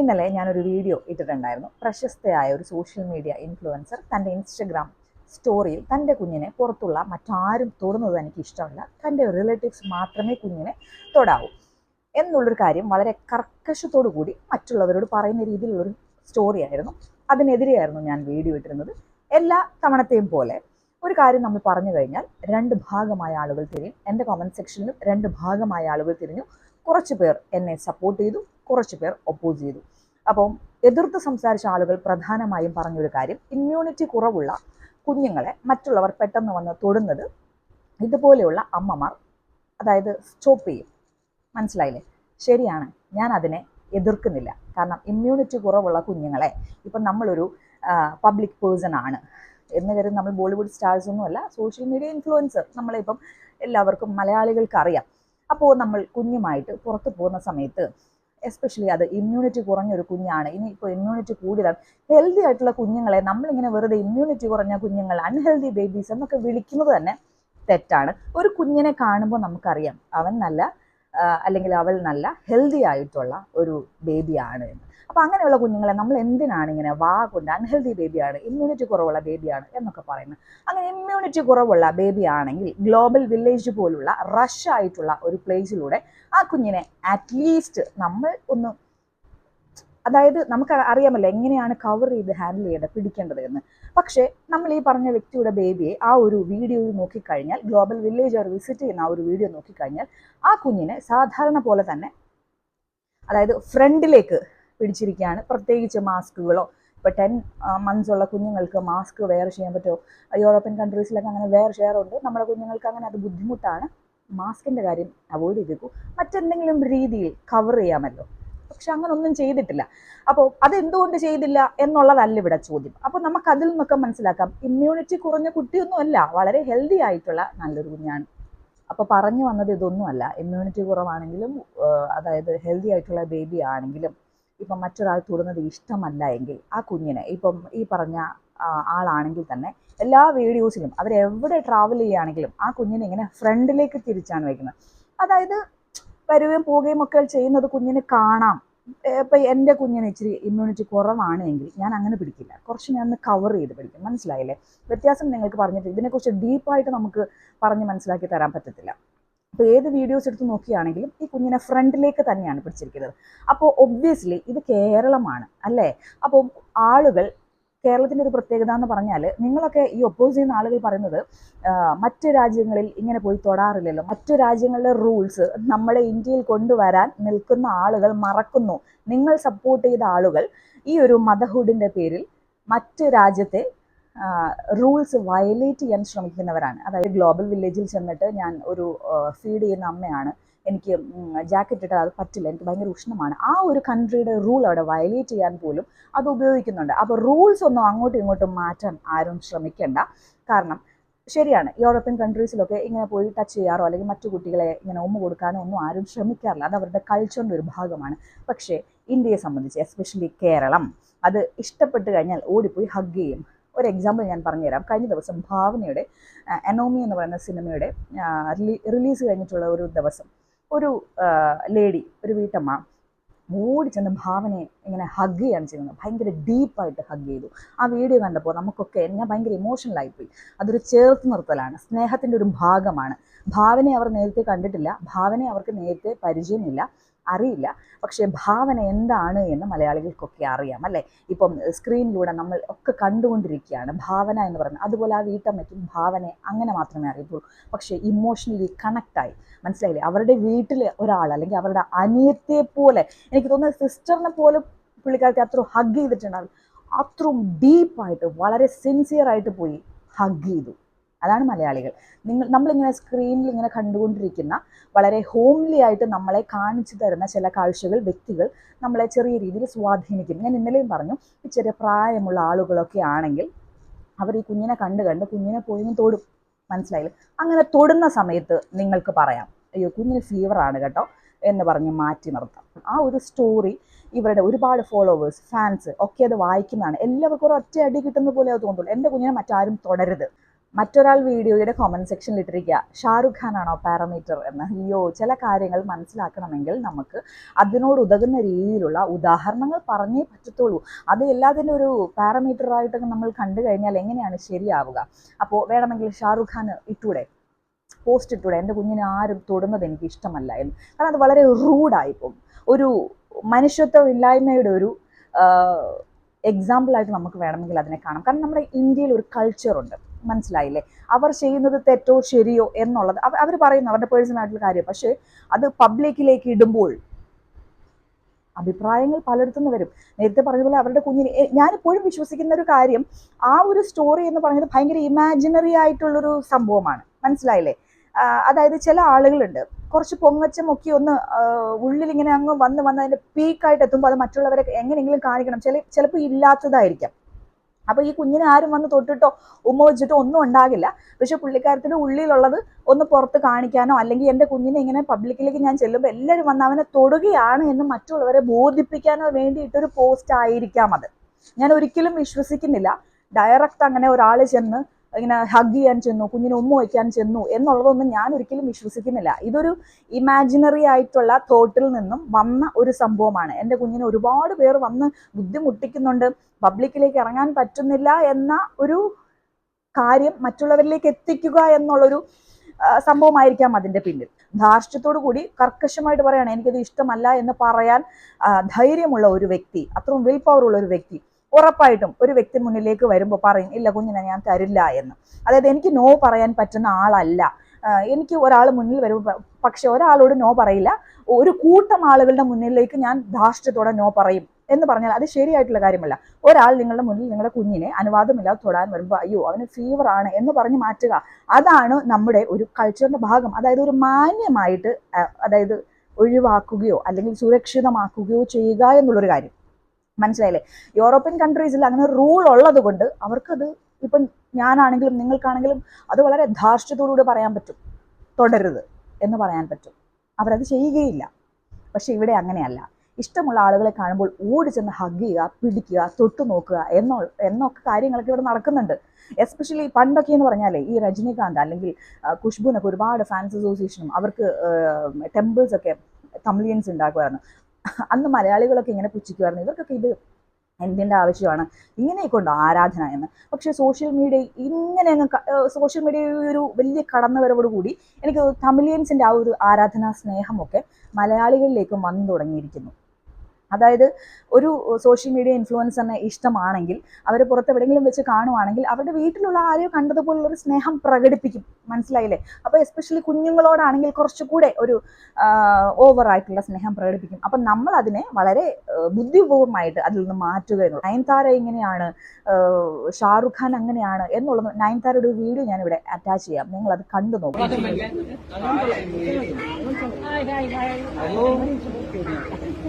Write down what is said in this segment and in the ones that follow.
ഇന്നലെ ഞാനൊരു വീഡിയോ ഇട്ടിട്ടുണ്ടായിരുന്നു. പ്രശസ്തയായ ഒരു സോഷ്യൽ മീഡിയ ഇൻഫ്ലുവൻസർ തന്റെ ഇൻസ്റ്റഗ്രാം സ്റ്റോറിയിൽ തന്റെ കുഞ്ഞിനെ പുറത്തുള്ള മറ്റാരും തൊടുന്നത് എനിക്ക് ഇഷ്ടമല്ല തന്റെ റിലേറ്റീവ്സ് മാത്രമേ കുഞ്ഞിനെ തൊടാവൂ. എന്നുള്ളൊരു കാര്യം വളരെ കർക്കശത്തോടു കൂടി മറ്റുള്ളവരോട് പറയുന്ന രീതിയിലുള്ളൊരു സ്റ്റോറി ആയിരുന്നു. അതിനെതിരെയായിരുന്നു ഞാൻ വീഡിയോ ഇട്ടിരുന്നത്. എല്ലാ തവണത്തെയും പോലെ ഒരു കാര്യം നമ്മൾ പറഞ്ഞു കഴിഞ്ഞാൽ രണ്ട് ഭാഗമായ ആളുകൾ തിരിയും എന്റെ കമന്റ് സെക്ഷനിലും രണ്ട് ഭാഗമായ ആളുകൾ തിരിഞ്ഞു. കുറച്ച് പേർ എന്നെ സപ്പോർട്ട് ചെയ്തു. കുറച്ച് പേർ ഒപ്പോസ് ചെയ്തു. അപ്പം എതിർത്ത് സംസാരിച്ച ആളുകൾ പ്രധാനമായും പറഞ്ഞൊരു കാര്യം ഇമ്മ്യൂണിറ്റി കുറവുള്ള കുഞ്ഞുങ്ങളെ മറ്റുള്ളവർ പെട്ടെന്ന് വന്ന് തൊടുന്നത് ഇതുപോലെയുള്ള അമ്മമാർ അതായത് സ്റ്റോപ്പ് ചെയ്യും. മനസ്സിലായില്ലേ? ശരിയാണ്. ഞാൻ അതിനെ എതിർക്കുന്നില്ല. കാരണം ഇമ്മ്യൂണിറ്റി കുറവുള്ള കുഞ്ഞുങ്ങളെ ഇപ്പം നമ്മളൊരു പബ്ലിക് പേഴ്സൺ ആണ്. എന്ന് കരുതി നമ്മൾ ബോളിവുഡ് സ്റ്റാർസ് ഒന്നുമല്ല സോഷ്യൽ മീഡിയ ഇൻഫ്ലുവൻസർ നമ്മളെ നമ്മളിപ്പം എല്ലാവർക്കും മലയാളികൾക്ക് അറിയാം അപ്പോൾ നമ്മൾ കുഞ്ഞുമായിട്ട് പുറത്ത് പോകുന്ന സമയത്ത് എസ്പെഷ്യലി അത് ഇമ്മ്യൂണിറ്റി കുറഞ്ഞൊരു കുഞ്ഞാണ്. ഇനി ഇപ്പോൾ ഇമ്മ്യൂണിറ്റി കൂടിയതാണ്. ഹെൽത്തി ആയിട്ടുള്ള കുഞ്ഞുങ്ങളെ നമ്മളിങ്ങനെ വെറുതെ ഇമ്മ്യൂണിറ്റി കുറഞ്ഞ കുഞ്ഞുങ്ങൾ അൺഹെൽത്തി ബേബീസ് എന്നൊക്കെ വിളിക്കുന്നത് തന്നെ തെറ്റാണ്. ഒരു കുഞ്ഞിനെ കാണുമ്പോൾ നമുക്കറിയാം അവൻ നല്ല അല്ലെങ്കിൽ അവൾ നല്ല ഹെൽത്തി ആയിട്ടുള്ള ഒരു ബേബിയാണ് എന്ന്. അപ്പോൾ അങ്ങനെയുള്ള കുഞ്ഞുങ്ങളെ നമ്മൾ എന്തിനാണ് ഇങ്ങനെ വാ കൊണ്ട് അൺഹെൽത്തി ബേബിയാണ് ഇമ്മ്യൂണിറ്റി കുറവുള്ള ബേബിയാണ് എന്നൊക്കെ പറയുന്നത്. അങ്ങനെ ഇമ്മ്യൂണിറ്റി കുറവുള്ള ബേബി ആണെങ്കിൽ ഗ്ലോബൽ വില്ലേജ് പോലുള്ള റഷ് ആയിട്ടുള്ള ഒരു പ്ലേസിലൂടെ ആ കുഞ്ഞിനെ അറ്റ്ലീസ്റ്റ് നമ്മൾ ഒന്ന് അതായത് നമുക്ക് അറിയാമല്ലോ എങ്ങനെയാണ് കവർ ചെയ്ത് ഹാൻഡിൽ ചെയ്യേണ്ടത് പിടിക്കേണ്ടത് എന്ന്. പക്ഷേ നമ്മൾ ഈ പറഞ്ഞ വ്യക്തിയുടെ ബേബിയെ ആ ഒരു വീഡിയോയിൽ നോക്കിക്കഴിഞ്ഞാൽ ഗ്ലോബൽ വില്ലേജ് അവർ വിസിറ്റ് ചെയ്യുന്ന ആ ഒരു വീഡിയോ നോക്കിക്കഴിഞ്ഞാൽ ആ കുഞ്ഞിനെ സാധാരണ പോലെ തന്നെ അതായത് ഫ്രണ്ടിലേക്ക് പിടിച്ചിരിക്കുകയാണ്. പ്രത്യേകിച്ച് മാസ്കുകളോ ഇപ്പോൾ ടെൻ മന്ത്സ് ഉള്ള കുഞ്ഞുങ്ങൾക്ക് മാസ്ക് വെയർ ചെയ്യാൻ പറ്റുമോ? യൂറോപ്യൻ കൺട്രീസിലൊക്കെ അങ്ങനെ വെയർ ചെയ്യാറുണ്ട്. നമ്മുടെ കുഞ്ഞുങ്ങൾക്ക് അങ്ങനെ അത് ബുദ്ധിമുട്ടാണ്. മാസ്കിന്റെ കാര്യം അവോയ്ഡ് ചെയ്തേക്കൂ. മറ്റെന്തെങ്കിലും രീതിയിൽ കവർ ചെയ്യാമല്ലോ. പക്ഷെ അങ്ങനെ ഒന്നും ചെയ്തിട്ടില്ല. അപ്പോൾ അതെന്തുകൊണ്ട് ചെയ്തില്ല എന്നുള്ളതല്ല ഇവിടെ ചോദ്യം. അപ്പോൾ നമുക്ക് അതിൽ നിന്നൊക്കെ മനസ്സിലാക്കാം. ഇമ്മ്യൂണിറ്റി കുറഞ്ഞ കുട്ടിയൊന്നുമല്ല വളരെ ഹെൽത്തി ആയിട്ടുള്ള നല്ലൊരു കുഞ്ഞാണ്. അപ്പോൾ പറഞ്ഞു വന്നത് ഇതൊന്നുമല്ല. ഇമ്മ്യൂണിറ്റി കുറവാണെങ്കിലും അതായത് ഹെൽത്തി ആയിട്ടുള്ള ബേബി ആണെങ്കിലും ഇപ്പം മറ്റൊരാൾ തൊടുന്നത് ഇഷ്ടമല്ല എങ്കിൽ ആ കുഞ്ഞിനെ ഇപ്പം ഈ പറഞ്ഞ ആളാണെങ്കിൽ തന്നെ എല്ലാ വീഡിയോസിലും അവരെവിടെ ട്രാവൽ ചെയ്യുകയാണെങ്കിലും ആ കുഞ്ഞിനെ ഇങ്ങനെ ഫ്രണ്ടിലേക്ക് തിരിച്ചാണ് വയ്ക്കുന്നത് അതായത് വരികയും പോവുകയും ഒക്കെ ചെയ്യുന്നത് കുഞ്ഞിനെ കാണാം. ഇപ്പം എന്റെ കുഞ്ഞിന് ഇച്ചിരി ഇമ്മ്യൂണിറ്റി കുറവാണ് എങ്കിൽ ഞാൻ അങ്ങനെ പിടിക്കില്ല. കുറച്ച് ഞാൻ ഒന്ന് കവർ ചെയ്ത് പിടിക്കും. മനസ്സിലായില്ലേ? വ്യത്യാസം നിങ്ങൾക്ക് പറഞ്ഞിട്ട് ഇതിനെക്കുറിച്ച് ഡീപ്പായിട്ട് നമുക്ക് പറഞ്ഞ് മനസ്സിലാക്കി തരാൻ പറ്റത്തില്ല. അപ്പോൾ ഏത് വീഡിയോസ് എടുത്ത് നോക്കിയാണെങ്കിലും ഈ കുഞ്ഞിനെ ഫ്രണ്ടിലേക്ക് തന്നെയാണ് പിടിച്ചിരിക്കുന്നത്. അപ്പോൾ ഒബ്വിയസ്ലി ഇത് കേരളമാണ് അല്ലേ? അപ്പോൾ ആളുകൾ കേരളത്തിന്റെ ഒരു പ്രത്യേകത എന്ന് പറഞ്ഞാൽ നിങ്ങളൊക്കെ ഈ ഒപ്പോസ് ചെയ്യുന്ന ആളുകൾ പറയുന്നത് മറ്റു രാജ്യങ്ങളിൽ ഇങ്ങനെ പോയി തൊടാറില്ലല്ലോ. മറ്റു രാജ്യങ്ങളിലെ റൂൾസ് നമ്മളെ ഇന്ത്യയിൽ കൊണ്ടുവരാൻ നിൽക്കുന്ന ആളുകൾ മറക്കുന്നു. നിങ്ങൾ സപ്പോർട്ട് ചെയ്ത ആളുകൾ ഈ ഒരു മദർഹുഡിന്റെ പേരിൽ മറ്റ് രാജ്യത്തെ റൂൾസ് വയലേറ്റ് ചെയ്യാൻ ശ്രമിക്കുന്നവരാണ്. അതായത് ഗ്ലോബൽ വില്ലേജിൽ ചെന്നിട്ട് ഞാൻ ഒരു ഫീഡ് ചെയ്യുന്ന അമ്മയാണ്. എനിക്ക് ജാക്കറ്റ് ഇട്ടാൽ അത് പറ്റില്ല. എനിക്ക് ഭയങ്കര ഉഷ്ണമാണ്. ആ ഒരു കൺട്രിയുടെ റൂൾ അവിടെ വയലേറ്റ് ചെയ്യാൻ പോലും അത് ഉപയോഗിക്കുന്നുണ്ട്. അപ്പോൾ റൂൾസ് ഒന്നും അങ്ങോട്ടും ഇങ്ങോട്ടും മാറ്റാൻ ആരും ശ്രമിക്കേണ്ട. കാരണം ശരിയാണ് യൂറോപ്യൻ കൺട്രീസിലൊക്കെ ഇങ്ങനെ പോയി ടച്ച് ചെയ്യാറോ അല്ലെങ്കിൽ മറ്റു കുട്ടികളെ ഇങ്ങനെ ഉമ്മ കൊടുക്കാനോ ഒന്നും ആരും ശ്രമിക്കാറില്ല. അത് അവരുടെ കൾച്ചറിന്റെ ഒരു ഭാഗമാണ്. പക്ഷേ ഇന്ത്യയെ സംബന്ധിച്ച് എസ്പെഷ്യലി കേരളം അത് ഇഷ്ടപ്പെട്ട് കഴിഞ്ഞാൽ ഓടിപ്പോയി ഹഗ് ചെയ്യും. ഒരു എക്സാമ്പിൾ ഞാൻ പറഞ്ഞുതരാം. കഴിഞ്ഞ ദിവസം ഭാവനയുടെ അനോമി എന്ന് പറയുന്ന സിനിമയുടെ റിലീസ് കഴിഞ്ഞിട്ടുള്ള ഒരു ദിവസം ഒരു ലേഡി ഒരു വീട്ടമ്മ ഓടി ചെന്ന് ഭാവനയെ ഇങ്ങനെ ഹഗ് ചെയ്യാണ് ചെയ്യുന്നത് ഭയങ്കര ഡീപ്പായിട്ട് ഹഗ് ചെയ്തു. ആ വീഡിയോ കണ്ടപ്പോൾ നമുക്കൊക്കെ ഞാൻ ഭയങ്കര ഇമോഷണലായിപ്പോയി അതൊരു ചേർത്ത് നിർത്തലാണ് സ്നേഹത്തിന്റെ ഒരു ഭാഗമാണ്. ഭാവനയെ അവർ നേരത്തെ കണ്ടിട്ടില്ല. ഭാവനയെ അവർക്ക് നേരത്തെ പരിചയമില്ല. അറിയില്ല. പക്ഷേ ഭാവന എന്താണ് എന്ന് മലയാളികൾക്കൊക്കെ അറിയാം അല്ലേ? ഇപ്പം സ്ക്രീനിലൂടെ നമ്മൾ ഒക്കെ കണ്ടുകൊണ്ടിരിക്കുകയാണ് ഭാവന എന്ന് പറയുന്നത്. അതുപോലെ ആ വീട്ടമ്മയ്ക്കും ഭാവന അങ്ങനെ മാത്രമേ അറിയത്തുള്ളൂ. പക്ഷേ ഇമോഷണലി കണക്റ്റായി മനസ്സിലായില്ലേ? അവരുടെ വീട്ടിൽ ഒരാൾ അല്ലെങ്കിൽ അവരുടെ അനിയത്തെ പോലെ എനിക്ക് തോന്നുന്നത് സിസ്റ്ററിനെ പോലെ പുള്ളിക്കാരത്തെ അത്ര ഹഗ് ചെയ്തിട്ടുണ്ടാവും അത്രയും ഡീപ്പായിട്ട് വളരെ സിൻസിയർ ആയിട്ട് പോയി ഹഗ് ചെയ്തു. അതാണ് മലയാളികൾ. നിങ്ങൾ നമ്മളിങ്ങനെ സ്ക്രീനിൽ ഇങ്ങനെ കണ്ടുകൊണ്ടിരിക്കുന്ന വളരെ ഹോംലി ആയിട്ട് നമ്മളെ കാണിച്ചു തരുന്ന ചില കാഴ്ചകൾ വ്യക്തികൾ നമ്മളെ ചെറിയ രീതിയിൽ സ്വാധീനിക്കും ഞാൻ ഇന്നലെയും പറഞ്ഞു ചെറിയ പ്രായമുള്ള ആളുകളൊക്കെ ആണെങ്കിൽ അവർ ഈ കുഞ്ഞിനെ കണ്ട് കണ്ട് കുഞ്ഞിനെ പോയി തൊടും. മനസ്സിലായില്ലേ? അങ്ങനെ തൊടുന്ന സമയത്ത് നിങ്ങൾക്ക് പറയാം അയ്യോ കുഞ്ഞിന് ഫീവറാണ് കേട്ടോ എന്ന് പറഞ്ഞ് മാറ്റി നിർത്താം. ആ ഒരു സ്റ്റോറി ഇവരുടെ ഒരുപാട് ഫോളോവേഴ്സ് ഫാൻസ് ഒക്കെ അത് വായിക്കുന്നതാണ്. എല്ലാവർക്കും ഒരു ഒറ്റ അടി കിട്ടുന്ന പോലെ അത് തോന്നുള്ളൂ. എന്റെ കുഞ്ഞിനെ മറ്റാരും തുടരുത്. മറ്റൊരാൾ വീഡിയോയുടെ കോമന്റ് സെക്ഷനിൽ ഇട്ടിരിക്കുക. ഷാറുഖ് ഖാൻ ആണോ പാരാമീറ്റർ എന്ന്? അയ്യോ ചില കാര്യങ്ങൾ മനസ്സിലാക്കണമെങ്കിൽ നമുക്ക് അതിനോട് ഉതകുന്ന രീതിയിലുള്ള ഉദാഹരണങ്ങൾ പറഞ്ഞേ പറ്റത്തുള്ളൂ. അത് എല്ലാത്തിന്റെ ഒരു പാരാമീറ്ററായിട്ടൊക്കെ നമ്മൾ കണ്ടു കഴിഞ്ഞാൽ എങ്ങനെയാണ് ശരിയാവുക? അപ്പോൾ വേണമെങ്കിൽ ഷാറുഖ് ഖാൻ ഇട്ടൂടെ? പോസ്റ്റ് ഇട്ടൂടെ? എന്റെ കുഞ്ഞിനെ ആരും തൊടുന്നത് എനിക്ക് ഇഷ്ടമല്ല എന്ന്. കാരണം അത് വളരെ റൂഡായിപ്പോകും ഒരു മനുഷ്യത്വം ഇല്ലായ്മയുടെ ഒരു എക്സാമ്പിളായിട്ട് നമുക്ക് വേണമെങ്കിൽ അതിനെ കാണാം. കാരണം നമ്മുടെ ഇന്ത്യയിൽ ഒരു കൾച്ചറുണ്ട് മനസ്സിലായില്ലേ? അവർ ചെയ്യുന്നത് തെറ്റോ ശരിയോ എന്നുള്ളത് അവർ പറയുന്നു അവരുടെ പേഴ്സണൽ ആയിട്ടുള്ള കാര്യം. പക്ഷേ അത് പബ്ലിക്കിലേക്ക് ഇടുമ്പോൾ അഭിപ്രായങ്ങൾ പലയിടത്തുനിന്ന് വരും. നേരത്തെ പറഞ്ഞതുപോലെ അവരുടെ കുഞ്ഞിന് ഞാനിപ്പോഴും വിശ്വസിക്കുന്ന ഒരു കാര്യം ആ ഒരു സ്റ്റോറി എന്ന് പറയുന്നത് ഭയങ്കര ഇമാജിനറി ആയിട്ടുള്ളൊരു സംഭവമാണ്. മനസ്സിലായില്ലേ? അതായത് ചില ആളുകളുണ്ട് കുറച്ച് പൊങ്ങച്ചമൊക്കെ ഒന്ന് ഇങ്ങനെ അങ്ങ് വന്ന് വന്ന് അതിന്റെ പീക്കായിട്ട് എത്തുമ്പോൾ അത് മറ്റുള്ളവരെ എങ്ങനെയെങ്കിലും കാണിക്കണം. ചില ചിലപ്പോൾ ഇല്ലാത്തതായിരിക്കാം. അപ്പൊ ഈ കുഞ്ഞിനെ ആരും വന്ന് തൊട്ടിട്ടോ ഉമ്മ വെച്ചിട്ടോ ഒന്നും ഉണ്ടാകില്ല. പക്ഷെ പുള്ളിക്കാരത്തിന്റെ ഉള്ളിലുള്ളത് ഒന്ന് പുറത്ത് കാണിക്കാനോ അല്ലെങ്കിൽ എന്റെ കുഞ്ഞിനെ ഇങ്ങനെ പബ്ലിക്കിലേക്ക് ഞാൻ ചെല്ലുമ്പോൾ എല്ലാവരും വന്ന് അവനെ തൊടുകയാണ് എന്ന് മറ്റുള്ളവരെ ബോധിപ്പിക്കാനോ വേണ്ടിയിട്ടൊരു പോസ്റ്റ് ആയിരിക്കാം അത്. ഞാൻ ഒരിക്കലും വിശ്വസിക്കുന്നില്ല. ഡയറക്റ്റ് അങ്ങനെ ഒരാൾ ചെന്ന് ഇങ്ങനെ ഹഗ് ചെയ്യാൻ ചെന്നു കുഞ്ഞിനെ ഉമ്മ വയ്ക്കാൻ ചെന്നു എന്നുള്ളതൊന്നും ഞാൻ ഒരിക്കലും വിശ്വസിക്കുന്നില്ല. ഇതൊരു ഇമാജിനറി ആയിട്ടുള്ള തോട്ടിൽ നിന്നും വന്ന ഒരു സംഭവമാണ്. എന്റെ കുഞ്ഞിനെ ഒരുപാട് പേർ വന്ന് ബുദ്ധിമുട്ടിക്കുന്നുണ്ട്. പബ്ലിക്കിലേക്ക് ഇറങ്ങാൻ പറ്റുന്നില്ല എന്ന ഒരു കാര്യം മറ്റുള്ളവരിലേക്ക് എത്തിക്കുക എന്നുള്ളൊരു സംഭവമായിരിക്കാം അതിന്റെ പിന്നിൽ. ധാർഷ്ട്യത്തോടു കൂടി കർക്കശമായിട്ട് പറയുകയാണ് എനിക്കത് ഇഷ്ടമല്ല എന്ന് പറയാൻ ധൈര്യമുള്ള ഒരു വ്യക്തി അത്രയും വിൽ പവർ ഉള്ള ഒരു വ്യക്തി ഉറപ്പായിട്ടും ഒരു വ്യക്തി മുന്നിലേക്ക് വരുമ്പോൾ പറയും ഇല്ല കുഞ്ഞിനെ ഞാൻ തരില്ല എന്ന്. അതായത് എനിക്ക് നോ പറയാൻ പറ്റുന്ന ആളല്ല. എനിക്ക് ഒരാൾ മുന്നിൽ വരുമ്പോൾ പക്ഷെ ഒരാളോട് നോ പറയില്ല. ഒരു കൂട്ടം ആളുകളുടെ മുന്നിലേക്ക് ഞാൻ ധാർഷ്ട്യത്തോടെ നോ പറയും എന്ന് പറഞ്ഞാൽ അത് ശരിയായിട്ടുള്ള കാര്യമല്ല. ഒരാൾ നിങ്ങളുടെ മുന്നിൽ നിങ്ങളുടെ കുഞ്ഞിനെ അനുവാദമില്ലാതെ തൊടാൻ വരുമ്പോൾ അയ്യോ അവന് ഫീവർ ആണ് എന്ന് പറഞ്ഞ് മാറ്റുക അതാണ് നമ്മുടെ ഒരു കൾച്ചറിന്റെ ഭാഗം. അതായത് ഒരു മാന്യമായിട്ട് അതായത് ഒഴിവാക്കുകയോ അല്ലെങ്കിൽ സുരക്ഷിതമാക്കുകയോ ചെയ്യുക എന്നുള്ളൊരു കാര്യം. മനസ്സിലായില്ലേ? യൂറോപ്യൻ കൺട്രീസിൽ അങ്ങനെ റൂൾ ഉള്ളത് കൊണ്ട് അവർക്കത് ഇപ്പം ഞാനാണെങ്കിലും നിങ്ങൾക്കാണെങ്കിലും അത് വളരെ ധാർഷ്ട്യത്തോടുകൂടി പറയാൻ പറ്റും. തുടരുത് എന്ന് പറയാൻ പറ്റും. അവരത് ചെയ്യുകയില്ല. പക്ഷെ ഇവിടെ അങ്ങനെയല്ല. ഇഷ്ടമുള്ള ആളുകളെ കാണുമ്പോൾ ഓടി ചെന്ന് ഹഗ് ചെയ്യുക പിടിക്കുക തൊട്ടു നോക്കുക എന്നോ എന്നൊക്കെ കാര്യങ്ങളൊക്കെ ഇവിടെ നടക്കുന്നുണ്ട്. എസ്പെഷ്യലി പണ്ടൊക്കെ എന്ന് പറഞ്ഞാലേ ഈ രജനീകാന്ത് അല്ലെങ്കിൽ കുഷ്ബുനൊക്കെ ഒരുപാട് ഫാൻസ് അസോസിയേഷനും അവർക്ക് ടെമ്പിൾസ് ഒക്കെ തമിഴിയൻസ് ഉണ്ടാക്കുമായിരുന്നു. അന്ന് മലയാളികളൊക്കെ ഇങ്ങനെ പുച്ഛിക്കുമായിരുന്നു ഇവർക്കൊക്കെ ഇത് എന്തിന്റെ ആവശ്യമാണ്? ഇങ്ങനെയൊക്കെ ഉണ്ടോ ആരാധന എന്ന്? പക്ഷേ സോഷ്യൽ മീഡിയ ഇങ്ങനെ സോഷ്യൽ മീഡിയ ഒരു വലിയ കടന്നുവരവോട് കൂടി എനിക്ക് തമിലിയൻസിന്റെ ആ ഒരു ആരാധനാ സ്നേഹമൊക്കെ മലയാളികളിലേക്കും വന്നു തുടങ്ങിയിരിക്കുന്നു. അതായത് ഒരു സോഷ്യൽ മീഡിയ ഇൻഫ്ലുവൻസറിനെ ഇഷ്ടമാണെങ്കിൽ അവർ പുറത്ത് എവിടെയെങ്കിലും വെച്ച് കാണുവാണെങ്കിൽ അവരുടെ വീട്ടിലുള്ള ആരെയോ കണ്ടതുപോലുള്ളൊരു സ്നേഹം പ്രകടിപ്പിക്കും. മനസ്സിലായില്ലേ? അപ്പോൾ എസ്പെഷ്യലി കുഞ്ഞുങ്ങളോടാണെങ്കിൽ കുറച്ചുകൂടെ ഒരു ഓവർ ആയിട്ടുള്ള സ്നേഹം പ്രകടിപ്പിക്കും. അപ്പം നമ്മൾ അതിനെ വളരെ ബുദ്ധിപൂർവമായിട്ട് അതിൽ നിന്ന് മാറ്റുക എന്നുള്ളത്. നയൻതാര ഇങ്ങനെയാണ് ഷാറുഖ് ഖാൻ അങ്ങനെയാണ് എന്നുള്ളത് നയൻതാരയുടെ ഒരു വീഡിയോ ഞാൻ ഇവിടെ അറ്റാച്ച് ചെയ്യാം. നിങ്ങൾ അത് കണ്ടു നോക്കും.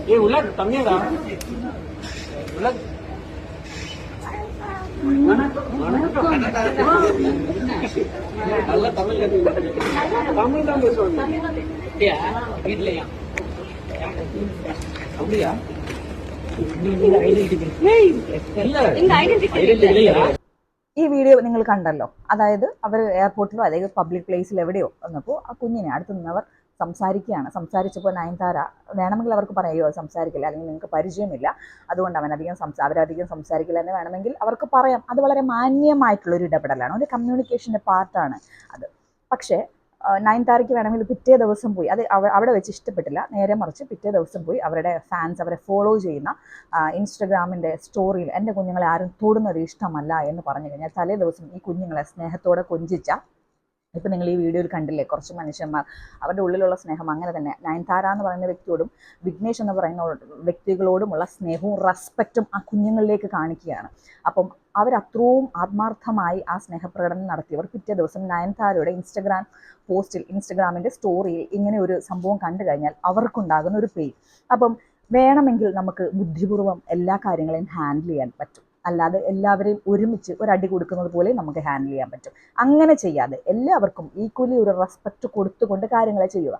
ஏ உலக் தமிழா உலக் நல்ல தமிழ் தமிழ் தான் பேசுவாங்க வீட்லயா அப்படியா இல்ல ஐடென்டிட்டி இல்லையா ഈ വീഡിയോ നിങ്ങൾ കണ്ടല്ലോ അതായത് അവർ എയർപോർട്ടിലോ അല്ലെങ്കിൽ പബ്ലിക് പ്ലേസിൽ എവിടെയോ വന്നപ്പോൾ ആ കുഞ്ഞിനെ അടുത്ത് നിന്നവർ സംസാരിക്കുകയാണ്. സംസാരിച്ചപ്പോൾ നയൻതാര വേണമെങ്കിൽ അവർക്ക് പറയുമോ സംസാരിക്കില്ല അല്ലെങ്കിൽ നിങ്ങൾക്ക് പരിചയമില്ല. അതുകൊണ്ട് അവൻ അധികം സംസാ അവരധികം സംസാരിക്കില്ല എന്ന് വേണമെങ്കിൽ അവർക്ക് പറയാം. അത് വളരെ മാന്യമായിട്ടുള്ളൊരു ഇടപെടലാണ്. ഒരു കമ്മ്യൂണിക്കേഷന്റെ പാർട്ടാണ് അത്. പക്ഷേ നയൻതാരയ്ക്ക് വേണമെങ്കിൽ പിറ്റേ ദിവസം പോയി. അത് അവ- അവിടെ വെച്ച് ഇഷ്ടപ്പെട്ടില്ല. നേരെ മറിച്ച് പിറ്റേ ദിവസം പോയി അവരുടെ ഫാൻസ് അവരെ ഫോളോ ചെയ്യുന്ന ഇൻസ്റ്റഗ്രാമിന്റെ സ്റ്റോറിയിൽ എന്റെ കുഞ്ഞുങ്ങളെ ആരും തൊടുന്നത് ഇഷ്ടമല്ല എന്ന് പറഞ്ഞു കഴിഞ്ഞാൽ തലേ ദിവസം ഈ കുഞ്ഞുങ്ങളെ സ്നേഹത്തോടെ കൊഞ്ചിച്ച ഇപ്പം നിങ്ങൾ ഈ വീഡിയോയിൽ കണ്ടില്ലേ കുറച്ച് മനുഷ്യന്മാർ അവരുടെ ഉള്ളിലുള്ള സ്നേഹം അങ്ങനെ തന്നെ. നയൻതാര എന്ന് പറയുന്ന വ്യക്തിയോടും വിഘ്നേഷ് എന്ന് പറയുന്ന വ്യക്തികളോടുമുള്ള സ്നേഹവും റെസ്പെക്റ്റും ആ കുഞ്ഞുങ്ങളിലേക്ക് കാണിക്കുകയാണ്. അപ്പം അവരത്രയും ആത്മാർത്ഥമായി ആ സ്നേഹപ്രകടനം നടത്തിയവർ പിറ്റേ ദിവസം നയൻതാരയുടെ ഇൻസ്റ്റഗ്രാം പോസ്റ്റിൽ ഇൻസ്റ്റഗ്രാമിന്റെ സ്റ്റോറിയിൽ ഇങ്ങനെ ഒരു സംഭവം കണ്ടു കഴിഞ്ഞാൽ അവർക്കുണ്ടാകുന്ന ഒരു പെയിൻ അപ്പം വേണമെങ്കിൽ നമുക്ക് ബുദ്ധിപൂർവം എല്ലാ കാര്യങ്ങളെയും ഹാൻഡിൽ ചെയ്യാൻ പറ്റും. അല്ലാതെ എല്ലാവരെയും ഒരുമിച്ച് ഒരു അടി കൊടുക്കുന്നത് പോലെ നമുക്ക് ഹാൻഡിൽ ചെയ്യാൻ പറ്റും. അങ്ങനെ ചെയ്യാതെ എല്ലാവർക്കും ഈക്വലി ഒരു റെസ്പെക്റ്റ് കൊടുത്തുകൊണ്ട് കാര്യങ്ങളെ ചെയ്യുക.